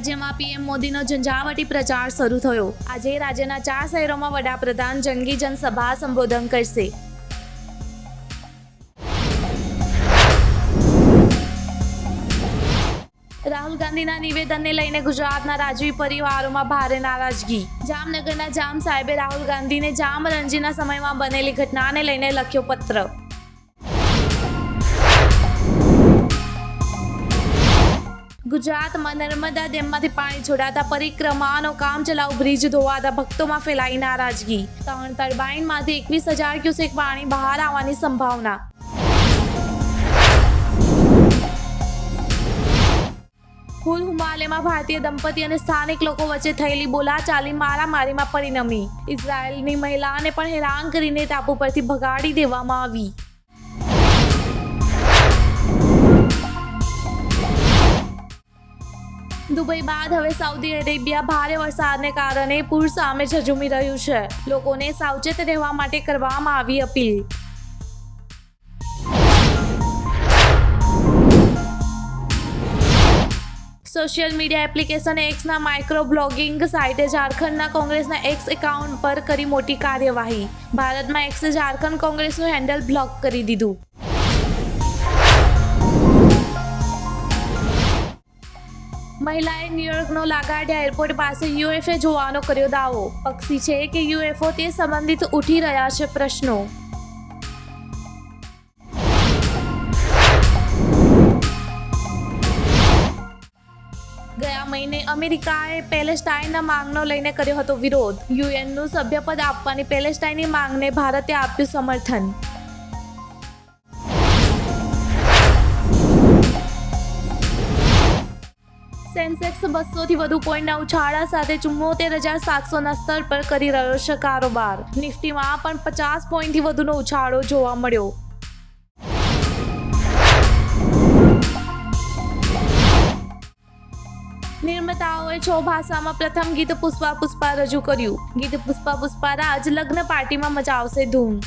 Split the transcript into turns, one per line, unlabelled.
રાજ્યમાં પીએમ મોદીનો ઝંઝાવટી પ્રચાર શરૂ થયો. આજે રાજ્યના ચાર શહેરોમાં વડાપ્રધાન જંગી જનસભા સંબોધન કરશે. રાહુલ ગાંધીના નિવેદનને લઈને ગુજરાતના રાજવી પરિવારોમાં ભારે નારાજગી. જામનગરના જામ સાહેબે રાહુલ ગાંધીને જામ રણજીના સમયમાં બનેલી ઘટનાને લઈને લખ્યો પત્ર. ગુજરાતમાં નર્મદા ડેમમાંથી પાણી છોડાતા પરિક્રમાનો કામચલાઉ બ્રિજ ધોવાતા ભક્તોમાં ફેલાઈ નારાજગી. ત્રણ ટર્બાઇનમાંથી એકવીસ હજાર ક્યુસેક પાણી બહાર આવવાની સંભાવના. કુલ હુમાલેમાં ભારતીય દંપતી અને સ્થાનિક લોકો વચ્ચે થયેલી બોલાચાલી મારામારીમાં પરિણમી. ઇઝરાયેલની મહિલાને પણ હેરાન કરીને ટાપુ પરથી ભગાડી દેવામાં આવી. દુબઈ બાદ હવે સાઉદી અરેબિયા ભારે વરસાદને કારણે પૂર સામે ઝઝુમી રહ્યું છે. લોકોને સાવચેત રહેવા માટે કરવામાં આવી અપીલ. સોશિયલ મીડિયા એપ્લિકેશન એક્સના માઇક્રો બ્લોગિંગ સાઇટે ઝારખંડના કોંગ્રેસના એક્સ એકાઉન્ટ પર કરી મોટી કાર્યવાહી. ભારતમાં એક્સે ઝારખંડ કોંગ્રેસનું હેન્ડલ બ્લોક કરી દીધું. મહિલાએ ન્યુયોર્કનો લાગાર્ડિયા એરપોર્ટ પાસે યુએફએ જોવાનો કર્યો દાવો. પક્ષી છે કે યુએફઓ તે સંબંધિત ઉઠી રહ્યા છે પ્રશ્નો. ગયા મહિને અમેરિકાએ પેલેસ્ટાઇનના માંગનો લઈને કર્યો હતો વિરોધ. યુએનનું સભ્યપદ આપવાની પેલેસ્ટાઇનની માંગને ભારતે આપ્યું સમર્થન. સેન્સેક્સ બસોથી વધુ પોઈન્ટના ઉછાળા સાથે ચુમ્મોતેર હજાર સાતસોના સ્તર પર કરી રહ્યો છે કારોબાર. નિફ્ટીમાં પણ પચાસ પોઈન્ટથી વધુનો ઉછાળો જોવા મળ્યો. નિર્માતાઓએ છ ભાષામાં પ્રથમ ગીત પુષ્પા પુષ્પા રજૂ કર્યું. ગીત પુષ્પા પુષ્પા રાજ લગ્ન પાર્ટીમાં મજા આવશે ધૂમ.